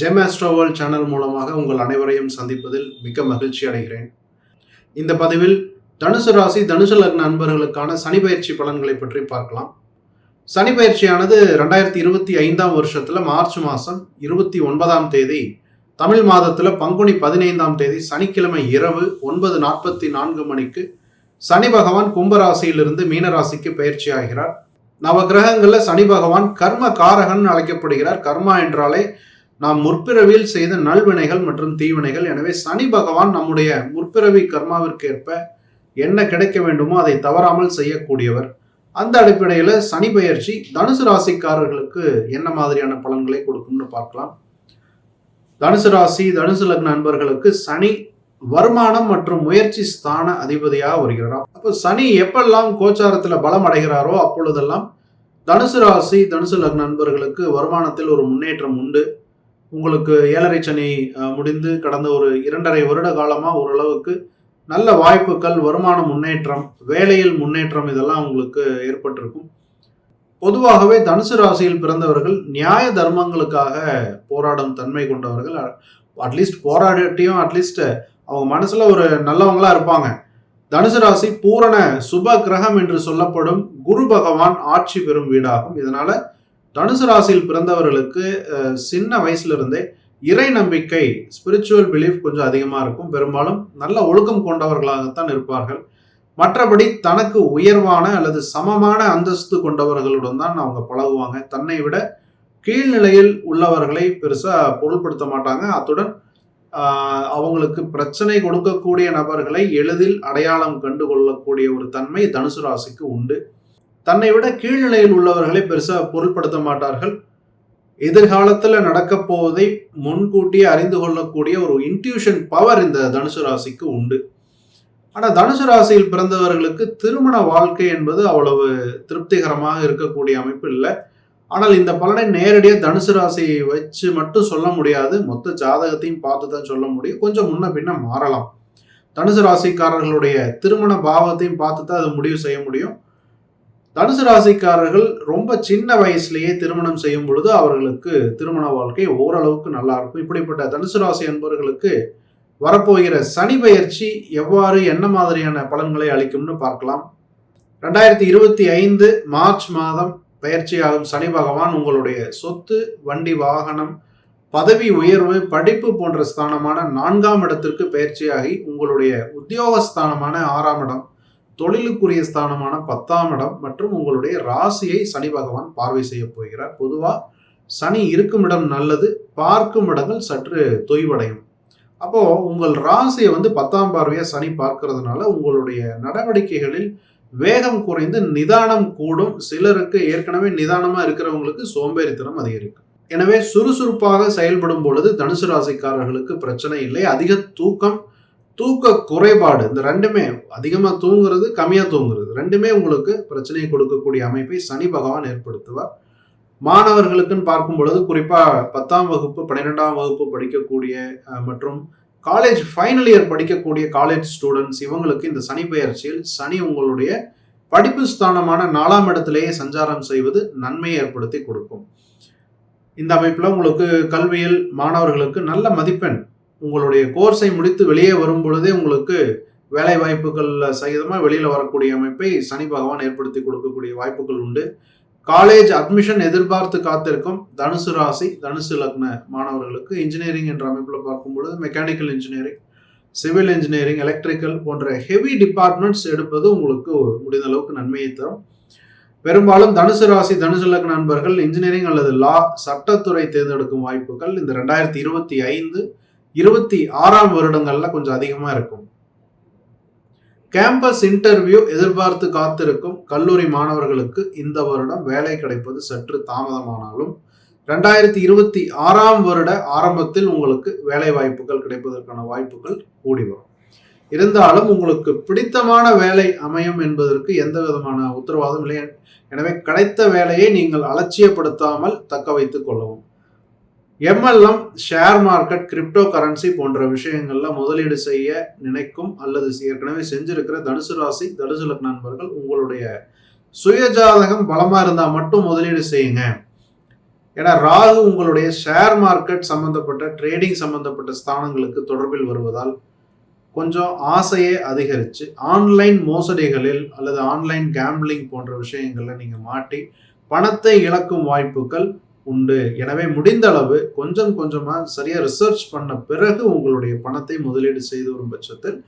GeM ஆஸ்ட்ரோவல் channel மூலமாக உங்கள் அனைவரையும் சந்திப்பதில் மிக்க மகிழ்ச்சி அடைகிறேன். இந்த பதிவில் தனுசு ராசி தனுசு லக்ன அன்பர்களுக்கான சனி பயிற்சி பலன்களை பற்றி பார்க்கலாம். சனி பயிற்சியானது ரெண்டாயிரத்தி இருபத்தி ஐந்தாம் வருஷத்தில் மார்ச் மாதம் இருபத்தி ஒன்பதாம் தேதி தமிழ் மாதத்தில் பங்குனி பதினைந்தாம் தேதி சனிக்கிழமை இரவு ஒன்பது நாற்பத்தி நான்கு மணிக்கு சனி பகவான் கும்பராசியிலிருந்து மீனராசிக்கு பயிற்சி ஆகிறார். நவகிரகங்களில் சனி பகவான் கர்ம காரகன் அழைக்கப்படுகிறார். கர்மா என்றாலே நாம் முற்பிறவியில் செய்த நல்வினைகள் மற்றும் தீவினைகள். எனவே சனி பகவான் நம்முடைய முற்பிறவி கர்மாவிற்கு ஏற்ப என்ன கிடைக்க வேண்டுமோ அதை தவறாமல் செய்யக்கூடியவர். அந்த அடிப்படையில் சனி பயிற்சி தனுசு ராசிக்காரர்களுக்கு என்ன மாதிரியான பலன்களை கொடுக்கும்னு பார்க்கலாம். தனுசு ராசி தனுசு லக்ன நண்பர்களுக்கு சனி வருமானம் மற்றும் முயற்சி ஸ்தான அதிபதியாக வருகிறார். அப்போ சனி எப்பெல்லாம் கோச்சாரத்தில் பலம் அடைகிறாரோ அப்பொழுதெல்லாம் தனுசு ராசி தனுசு லக்ன நண்பர்களுக்கு வருமானத்தில் ஒரு முன்னேற்றம் உண்டு. உங்களுக்கு ஏழரை சனி முடிந்து கடந்த ஒரு இரண்டரை வருட காலமாக ஓரளவுக்கு நல்ல வாய்ப்புகள் வருமான முன்னேற்றம் வேலையில் முன்னேற்றம் இதெல்லாம் உங்களுக்கு ஏற்பட்டிருக்கும். பொதுவாகவே தனுசு ராசியில் பிறந்தவர்கள் நியாய தர்மங்களுக்காக போராடும் தன்மை கொண்டவர்கள். அட்லீஸ்ட் போராடிட்டையும் அட்லீஸ்ட் அவங்க மனசுல ஒரு நல்லவங்களா இருப்பாங்க. தனுசு ராசி பூரண சுப கிரகம் என்று சொல்லப்படும் குரு பகவான் ஆட்சி பெறும் வீடாகும். இதனால தனுசு ராசியில் பிறந்தவர்களுக்கு சின்ன வயசுல இருந்தே இறை நம்பிக்கை ஸ்பிரிச்சுவல் பிலீஃப் கொஞ்சம் அதிகமாக இருக்கும். பெரும்பாலும் நல்ல ஒழுக்கம் கொண்டவர்களாகத்தான் இருப்பார்கள். மற்றபடி தனக்கு உயர்வான அல்லது சமமான அந்தஸ்து கொண்டவர்களுடன் தான் அவங்க பழகுவாங்க. தன்னை விட கீழ்நிலையில் உள்ளவர்களை பெருசாக பொருள்படுத்த மாட்டாங்க. அத்துடன் அவங்களுக்கு பிரச்சனை கொடுக்கக்கூடிய நபர்களை எளிதில் அடையாளம் கண்டு கொள்ளக்கூடிய ஒரு தன்மை தனுசு ராசிக்கு உண்டு. தன்னை விட கீழ்நிலையில் உள்ளவர்களை பெருசாக பொருட்படுத்த மாட்டார்கள். எதிர்காலத்தில் நடக்க போவதை முன்கூட்டியே அறிந்து கொள்ளக்கூடிய ஒரு இன்ட்யூஷன் பவர் இந்த தனுசு ராசிக்கு உண்டு. ஆனால் தனுசு ராசியில் பிறந்தவர்களுக்கு திருமண வாழ்க்கை என்பது அவ்வளவு திருப்திகரமாக இருக்கக்கூடிய அமைப்பு இல்லை. ஆனால் இந்த பலனை நேரடியாக தனுசு ராசியை வச்சு மட்டும் சொல்ல முடியாது. மொத்த ஜாதகத்தையும் பார்த்து தான் சொல்ல முடியும். கொஞ்சம் முன்ன பின்ன மாறலாம். தனுசு ராசிக்காரர்களுடைய திருமண பாவத்தையும் பார்த்து தான் அது முடிவு செய்ய முடியும். தனுசு ராசிக்காரர்கள் ரொம்ப சின்ன வயசுலேயே திருமணம் செய்யும் பொழுது அவர்களுக்கு திருமண வாழ்க்கை ஓரளவுக்கு நல்லா இருக்கும். இப்படிப்பட்ட தனுசு ராசி என்பவர்களுக்கு வரப்போகிற சனி பயிற்சி எவ்வாறு என்ன மாதிரியான பலன்களை அளிக்கும்னு பார்க்கலாம். ரெண்டாயிரத்தி இருபத்தி ஐந்து மார்ச் மாதம் பயிற்சியாகும் சனி பகவான் உங்களுடைய சொத்து வண்டி வாகனம் பதவி உயர்வு படிப்பு போன்ற ஸ்தானமான நான்காம் இடத்திற்கு பயிற்சியாகி உங்களுடைய உத்தியோகஸ்தானமான ஆறாம் இடம். தொழிலுக்குரிய ஸ்தானமான பத்தாம் இடம் மற்றும் உங்களுடைய ராசியை சனி பகவான் பார்வை செய்ய போகிறார். பொதுவாக சனி இருக்கும் இடம் நல்லது பார்க்கும் இடங்கள் சற்று தொய்வடையும். அப்போ உங்கள் ராசியை வந்து பத்தாம் பார்வையாக சனி பார்க்கறதுனால உங்களுடைய நடவடிக்கைகளில் வேகம் குறைந்து நிதானம் கூடும். சிலருக்கு ஏற்கனவே நிதானமாக இருக்கிறவங்களுக்கு சோம்பேறித்தனம் அதிகரிக்கும். எனவே சுறுசுறுப்பாக செயல்படும் பொழுது தனுசு ராசிக்காரர்களுக்கு பிரச்சனை இல்லை. அதிக தூக்கம் தூக்க குறைபாடு இந்த ரெண்டுமே அதிகமாக தூங்குறது கம்மியாக தூங்குறது. ரெண்டுமே உங்களுக்கு பிரச்சனையை கொடுக்கக்கூடிய அமைப்பை சனி பகவான் ஏற்படுத்துவார். மாணவர்களுக்குன்னு பார்க்கும் பொழுது குறிப்பாக பத்தாம் வகுப்பு பன்னிரெண்டாம் வகுப்பு படிக்கக்கூடிய மற்றும் காலேஜ் ஃபைனல் இயர் படிக்கக்கூடிய காலேஜ் ஸ்டூடெண்ட்ஸ் இவங்களுக்கு இந்த சனி பெயர்ச்சியில் சனி உங்களுடைய படிப்பு ஸ்தானமான நாலாம் இடத்திலேயே சஞ்சாரம் செய்வது நன்மையை ஏற்படுத்தி கொடுக்கும். இந்த அமைப்பில் உங்களுக்கு கல்வியில் மாணவர்களுக்கு நல்ல மதிப்பெண் உங்களுடைய கோர்ஸை முடித்து வெளியே வரும் பொழுதே உங்களுக்கு வேலை வாய்ப்புகள் சகிதமாக வெளியில் வரக்கூடிய அமைப்பை சனி பகவான் ஏற்படுத்தி கொடுக்கக்கூடிய வாய்ப்புகள் உண்டு. காலேஜ் அட்மிஷன் எதிர்பார்த்து காத்திருக்கும் தனுசு ராசி தனுசு லக்ன மாணவர்களுக்கு இன்ஜினியரிங் என்ற அமைப்பில் பார்க்கும் பொழுது mechanical engineering civil engineering electrical போன்ற ஹெவி டிபார்ட்மெண்ட்ஸ் எடுப்பது உங்களுக்கு முடிந்த அளவுக்கு நன்மையை தரும். பெரும்பாலும் தனுசு ராசி தனுசு லக்ன நண்பர்கள் இன்ஜினியரிங் அல்லது லா சட்டத்துறை தேர்ந்தெடுக்கும் வாய்ப்புகள் இந்த ரெண்டாயிரத்தி இருபத்தி ஐந்து இருபத்தி ஆறாம் வருடங்கள்ல கொஞ்சம் அதிகமா இருக்கும். கேம்பஸ் இன்டர்வியூ எதிர்பார்த்து காத்திருக்கும் கல்லூரி மாணவர்களுக்கு இந்த வருடம் வேலை கிடைப்பது சற்று தாமதமானாலும் ரெண்டாயிரத்தி இருபத்தி ஆறாம் வருட ஆரம்பத்தில் உங்களுக்கு வேலை வாய்ப்புகள் கிடைப்பதற்கான வாய்ப்புகள் கூடி வரும். இருந்தாலும் உங்களுக்கு பிடித்தமான வேலை அமையும் என்பதற்கு எந்த விதமான உத்தரவாதம் இல்லை. எனவே கிடைத்த வேலையை நீங்கள் அலட்சியப்படுத்தாமல் தக்க வைத்துக் கொள்ளவும். MLM share market crypto currency போன்ற விஷயங்கள்ல முதலீடு செய்ய நினைக்கும் அல்லது ஏற்கனவே செஞ்சிருக்கிற தனுசு ராசி தனுசு லக்ன நண்பர்கள் உங்களுடைய சுயஜாதகம் பலமா இருந்தா மட்டும் முதலீடு செய்யுங்க. ஏன்னா ராகு உங்களுடைய ஷேர் மார்க்கெட் சம்பந்தப்பட்ட ட்ரேடிங் சம்பந்தப்பட்ட ஸ்தானங்களுக்கு தொடர்பில் வருவதால் கொஞ்சம் ஆசையை அதிகரித்து ஆன்லைன் மோசடிகளில் அல்லது ஆன்லைன் கேம்பிளிங் போன்ற விஷயங்களில் நீங்கள் மாட்டி பணத்தை இழக்கும் வாய்ப்புகள் உண்டு. எனவே முடிந்த அளவு கொஞ்சம் கொஞ்சமாக சரியாக ரிசர்ச் பண்ண பிறகு உங்களுடைய பணத்தை முதலீடு செய்து வரும் பட்சத்தில்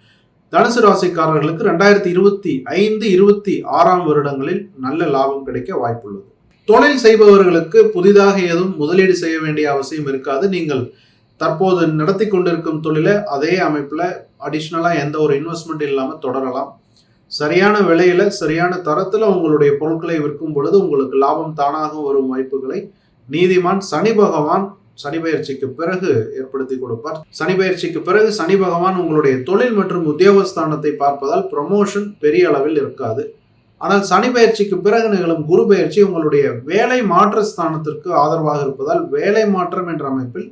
தனுசு ராசிக்காரர்களுக்கு ரெண்டாயிரத்தி இருபத்தி ஐந்து இருபத்தி ஆறாம் வருடங்களில் நல்ல லாபம் கிடைக்க வாய்ப்புள்ளது. தொழில் செய்பவர்களுக்கு புதிதாக எதுவும் முதலீடு செய்ய வேண்டிய அவசியம் இருக்காது. நீங்கள் தற்போது நடத்தி கொண்டிருக்கும் தொழிலை அதே அமைப்பில் அடிஷ்னலாக எந்த ஒரு இன்வெஸ்ட்மெண்ட் இல்லாமல் தொடரலாம். சரியான விலையில் சரியான தரத்தில் உங்களுடைய பொருட்களை விற்கும் பொழுது உங்களுக்கு லாபம் தானாக வரும் வாய்ப்புகளை நீதிமான் சனி பகவான் சனி பயிற்சிக்கு பிறகு ஏற்படுத்தி கொடுப்பார். சனி பயிற்சிக்கு பிறகு சனி பகவான் உங்களுடைய தொழில் மற்றும் உத்தியோகஸ்தானத்தை பார்ப்பதால் ப்ரொமோஷன் பெரிய அளவில் இருக்காது. ஆனால் சனி பயிற்சிக்கு பிறகு நிகழும் குரு பயிற்சி உங்களுடைய வேலை மாற்ற ஸ்தானத்திற்கு ஆதரவாக இருப்பதால் வேலை மாற்றம் என்ற அமைப்பில்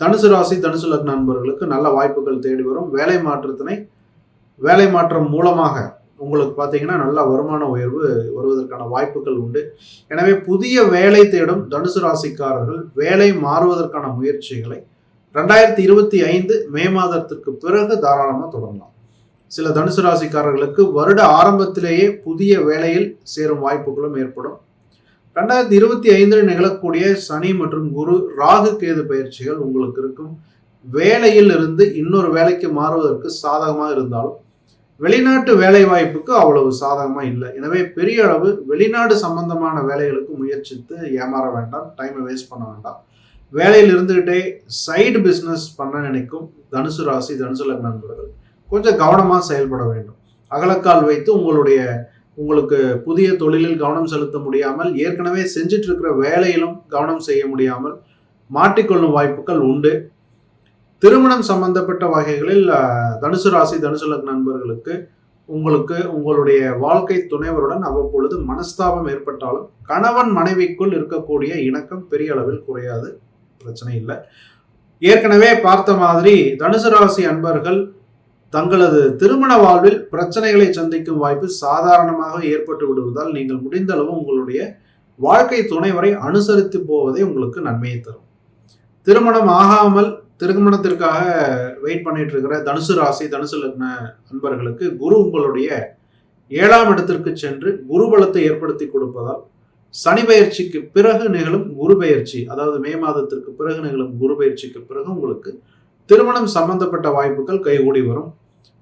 தனுசு ராசி தனுசு லக்ன நண்பர்களுக்கு நல்ல வாய்ப்புகள் தேடி வரும். வேலை மாற்றத்தினை வேலை மாற்றம் மூலமாக உங்களுக்கு பார்த்தீங்கன்னா நல்ல வருமான உயர்வு வருவதற்கான வாய்ப்புகள் உண்டு. எனவே புதிய வேலை தேடும் தனுசு ராசிக்காரர்கள் வேலை மாறுவதற்கான முயற்சிகளை ரெண்டாயிரத்தி இருபத்தி ஐந்து மே மாதத்திற்கு பிறகு தாராளமாக தொடங்கலாம் சில தனுசு ராசிக்காரர்களுக்கு வருட ஆரம்பத்திலேயே புதிய வேலையில் சேரும் வாய்ப்புகளும் ஏற்படும். ரெண்டாயிரத்தி இருபத்தி ஐந்தில் நிகழக்கூடிய சனி மற்றும் குரு ராகு கேது பயிற்சிகள் உங்களுக்கு இருக்கும். வேலையில் இருந்து இன்னொரு வேலைக்கு மாறுவதற்கு சாதகமாக இருந்தாலும் வெளிநாட்டு வேலை வாய்ப்புக்கு அவ்வளவு சாதகமாக இல்லை. எனவே பெரிய அளவு வெளிநாடு சம்பந்தமான வேலைகளுக்கு முயற்சித்து ஏமாற வேண்டாம் டைமை வேஸ்ட் பண்ண வேண்டாம். வேலையில் இருந்துகிட்டே சைடு பிஸ்னஸ் பண்ண நினைக்கும் தனுசு ராசி தனுசு லக்ன நண்பர்கள் கொஞ்சம் கவனமாக செயல்பட வேண்டும். அகலக்கால் வைத்து உங்களுடைய உங்களுக்கு புதிய தொழிலில் கவனம் செலுத்த முடியாமல் ஏற்கனவே செஞ்சிட்டு இருக்கிற வேலையிலும் கவனம் செய்ய முடியாமல் மாட்டிக்கொள்ளும் வாய்ப்புகள் உண்டு. திருமணம் சம்பந்தப்பட்ட வகைகளில் தனுசு ராசி தனுசு லக்ன நண்பர்களுக்கு உங்களுக்கு உங்களுடைய வாழ்க்கை துணைவருடன் அவ்வப்பொழுது மனஸ்தாபம் ஏற்பட்டாலும் கணவன் மனைவிக்குள் இருக்கக்கூடிய இணக்கம் பெரிய அளவில் குறையாது. பிரச்சனை இல்லை. ஏற்கனவே பார்த்த மாதிரி தனுசு ராசி அன்பர்கள் தங்களது திருமண வாழ்வில் பிரச்சனைகளை சந்திக்கும் வாய்ப்பு சாதாரணமாக ஏற்பட்டு விடுவதால் நீங்கள் முடிந்த அளவு உங்களுடைய வாழ்க்கை துணைவரை அனுசரித்து போவதே உங்களுக்கு நன்மையை தரும். திருமணம் ஆகாமல் திருமணத்திற்காக வெயிட் பண்ணிட்டு இருக்கிற தனுசு ராசி தனுசு லக்ன நண்பர்களுக்கு குரு உங்களுடைய ஏழாம் இடத்திற்கு சென்று குரு பலத்தை ஏற்படுத்தி கொடுப்பதால் சனி பயிற்சிக்கு பிறகு நிகழும் குரு பயிற்சி அதாவது மே மாதத்திற்கு பிறகு நிகழும் குரு பயிற்சிக்கு பிறகு உங்களுக்கு திருமணம் சம்பந்தப்பட்ட வாய்ப்புகள் கைகூடி வரும்.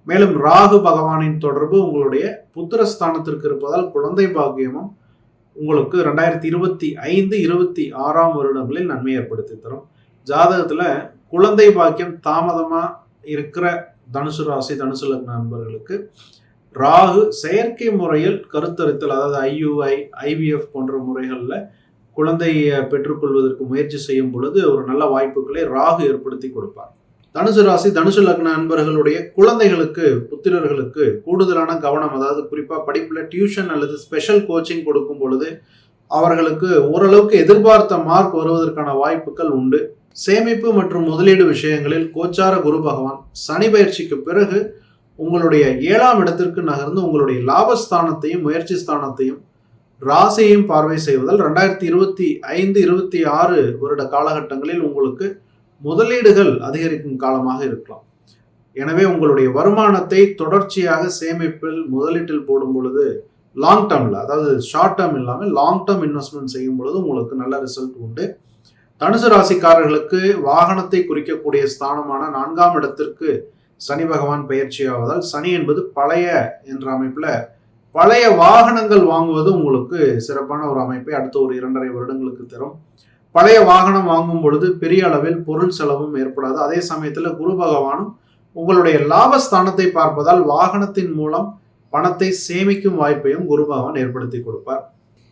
மேலும் ராகு பகவானின் தொடர்பு உங்களுடைய புத்திரஸ்தானத்திற்கு இருப்பதால் குழந்தை பாக்கியமும் உங்களுக்கு ரெண்டாயிரத்தி இருபத்தி ஐந்து இருபத்தி ஆறாம் வருடங்களில் நன்மை ஏற்படுத்தி தரும். ஜாதகத்தில் குழந்தை பாக்கியம் தாமதமா இருக்கிற தனுசு ராசி தனுசு லக்ன நண்பர்களுக்கு ராகு செயற்கை முறையில் கருத்தரித்தல் அதாவது ஐயுஐ ஐவிஎஃப் போன்ற முறைகளில் குழந்தையை பெற்றுக்கொள்வதற்கு முயற்சி செய்யும் பொழுது ஒரு நல்ல வாய்ப்புகளை ராகு ஏற்படுத்தி கொடுப்பார். தனுசு ராசி தனுசு லக்ன நண்பர்களுடைய குழந்தைகளுக்கு புத்திரர்களுக்கு கூடுதலான கவனம் அதாவது குறிப்பாக படிப்பில் டியூஷன் அல்லது ஸ்பெஷல் கோச்சிங் கொடுக்கும் பொழுது அவர்களுக்கு ஓரளவுக்கு எதிர்பார்த்த மார்க் வருவதற்கான வாய்ப்புகள் உண்டு. சேமிப்பு மற்றும் முதலீடு விஷயங்களில் கோச்சார குரு பகவான் சனி பயிற்சிக்கு பிறகு உங்களுடைய ஏழாம் இடத்திற்கு நகர்ந்து உங்களுடைய லாபஸ்தானத்தையும் முயற்சி ஸ்தானத்தையும் ராசியையும் பார்வை செய்வதால் ரெண்டாயிரத்தி இருபத்தி ஐந்து இருபத்தி ஆறு வருட காலகட்டங்களில் உங்களுக்கு முதலீடுகள் அதிகரிக்கும் காலமாக இருக்கலாம். எனவே உங்களுடைய வருமானத்தை தொடர்ச்சியாக சேமிப்பில் முதலீட்டில் போடும் பொழுது லாங் டேர்மில் அதாவது ஷார்ட் டேர்ம் இல்லாமல் லாங் டேர்ம் இன்வெஸ்ட்மெண்ட் செய்யும் பொழுது உங்களுக்கு நல்ல ரிசல்ட் உண்டு. தனுசு ராசிக்காரர்களுக்கு வாகனத்தை குறிக்கக்கூடிய ஸ்தானமான நான்காம் இடத்திற்கு சனி பகவான் பயிற்சியாவதால் சனி என்பது பழைய என்ற அமைப்பில் பழைய வாகனங்கள் வாங்குவது உங்களுக்கு சிறப்பான ஒரு அமைப்பை அடுத்த ஒரு இரண்டரை வருடங்களுக்கு தரும். பழைய வாகனம் வாங்கும் பொழுது பெரிய அளவில் பொருள் செலவும் ஏற்படாது. அதே சமயத்தில் குரு பகவானும் உங்களுடைய லாபஸ்தானத்தை பார்ப்பதால் வாகனத்தின் மூலம் பணத்தை சேமிக்கும் வாய்ப்பையும் குரு பகவான் ஏற்படுத்தி கொடுப்பார்.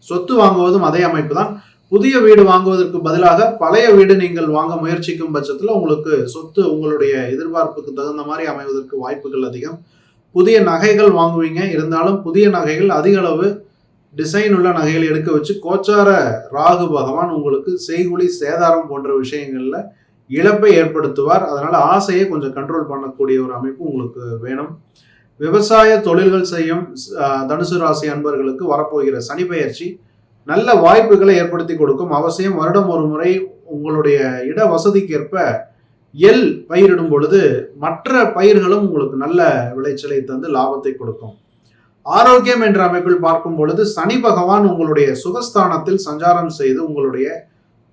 சொத்து வாங்குவதும் அதே அமைப்பு தான் புதிய வீடு வாங்குவதற்கு பதிலாக பழைய வீடு நீங்கள் வாங்க முயற்சிக்கும் பட்சத்தில் உங்களுக்கு சொத்து உங்களுடைய எதிர்பார்ப்புக்கு தகுந்த மாதிரி அமைவதற்கு வாய்ப்புகள் அதிகம். புதிய நகைகள் வாங்குவீங்க. இருந்தாலும் புதிய நகைகள் அதிக அளவு டிசைன் உள்ள நகைகள் எடுக்க வச்சு கோச்சார ராகு பகவான் உங்களுக்கு செய்குழி சேதாரம் போன்ற விஷயங்களில் இழப்பை ஏற்படுத்துவார். அதனால் ஆசையை கொஞ்சம் கண்ட்ரோல் பண்ணக்கூடிய ஒரு அமைப்பு உங்களுக்கு வேணும். விவசாய தொழில்கள் செய்யும் தனுசு ராசி அன்பர்களுக்கு வரப்போகிற சனி பயிற்சி நல்ல வாய்ப்புகளை ஏற்படுத்தி கொடுக்கும். அவசியம் வருடம் ஒரு முறை உங்களுடைய இட வசதிக்கேற்ப எல் பயிரிடும் பொழுது மற்ற பயிர்களும் உங்களுக்கு நல்ல விளைச்சலை தந்து லாபத்தை கொடுக்கும். ஆரோக்கியம் என்ற அமைப்பில் பார்க்கும் பொழுது சனி பகவான் உங்களுடைய சுகஸ்தானத்தில் சஞ்சாரம் செய்து உங்களுடைய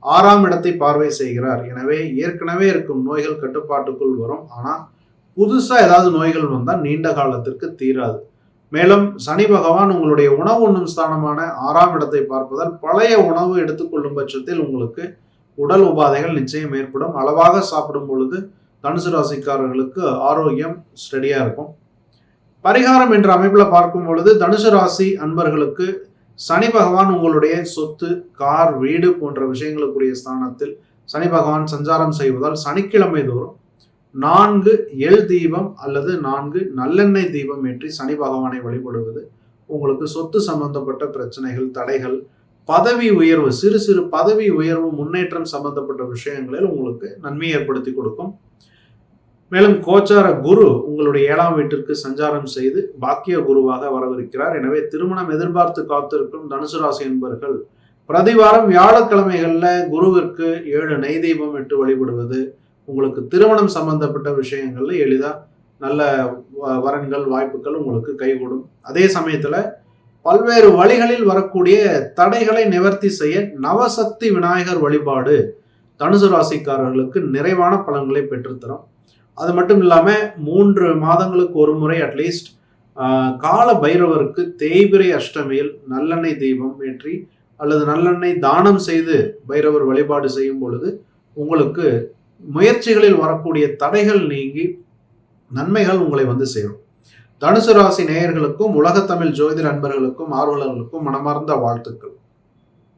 ஆறாம் இடத்தை பார்வை செய்கிறார். எனவே ஏற்கனவே இருக்கும் நோய்கள் கட்டுப்பாட்டுக்குள் வரும். ஆனால் புதுசாக ஏதாவது நோய்கள் வந்தால் நீண்ட காலத்திற்கு தீராது. மேலும் சனி பகவான் உங்களுடைய உணவு உண்ணும் ஸ்தானமான ஆறாம் இடத்தை பார்ப்பதால் பழைய உணவு எடுத்துக்கொள்ளும் பட்சத்தில் உங்களுக்கு உடல் உபாதைகள் நிச்சயம் ஏற்படும். அளவாக சாப்பிடும் பொழுது தனுசு ராசிக்காரர்களுக்கு ஆரோக்கியம் ஸ்டடியாக இருக்கும். பரிகாரம் என்ற அமைப்பில் பார்க்கும் பொழுது தனுசு ராசி அன்பர்களுக்கு சனி பகவான் உங்களுடைய சொத்து கார் வீடு போன்ற விஷயங்களுக்குரிய ஸ்தானத்தில் சனி பகவான் சஞ்சாரம் செய்வதால் சனிக்கிழமை தோறும் நான்கு எல் தீபம் அல்லது நான்கு நல்லெண்ணெய் தீபம் ஏற்றி சனி பகவானை வழிபடுவது உங்களுக்கு சொத்து சம்பந்தப்பட்ட பிரச்சனைகள் தடைகள் பதவி உயர்வு சிறு சிறு பதவி உயர்வு முன்னேற்றம் சம்பந்தப்பட்ட விஷயங்களில் உங்களுக்கு நன்மை ஏற்படுத்தி கொடுக்கும். மேலும் கோச்சார குரு உங்களுடைய ஏழாம் வீட்டிற்கு சஞ்சாரம் செய்து பாக்கிய குருவாக வரவிருக்கிறார். எனவே திருமணம் எதிர்பார்த்து காத்திருக்கும் தனுசு ராசி என்பர்கள் பிரதிவாரம் வியாழக்கிழமைகளில் குருவிற்கு ஏழு நெய் தீபம் இட்டு வழிபடுவது உங்களுக்கு திருமணம் சம்பந்தப்பட்ட விஷயங்கள்ல எளிதா நல்ல வ- வரன்கள் வாய்ப்புகள் உங்களுக்கு கைகூடும். அதே சமயத்துல பல்வேறு வழிகளில் வரக்கூடிய தடைகளை நிவர்த்தி செய்ய நவசக்தி விநாயகர் வழிபாடு தனுசு ராசிக்காரர்களுக்கு நிறைவான பலன்களை பெற்றுத்தரும். அது மட்டும் இல்லாம மூன்று மாதங்களுக்கு ஒரு முறை அட்லீஸ்ட் கால பைரவருக்கு தேய்பிரை அஷ்டமியில் நல்லெண்ணெய் தீபம் ஏற்றி அல்லது நல்லெண்ணெய் தானம் செய்து பைரவர் வழிபாடு செய்யும் பொழுது உங்களுக்கு முயற்சிகளில் வரக்கூடிய தடைகள் நீங்கி நன்மைகள் உங்களை வந்து சேரும். தனுசு ராசி நேயர்களுக்கும் உலகத்தமிழ் ஜோதிட அன்பர்களுக்கும் ஆர்வலர்களுக்கும் மனமார்ந்த வாழ்த்துக்கள்.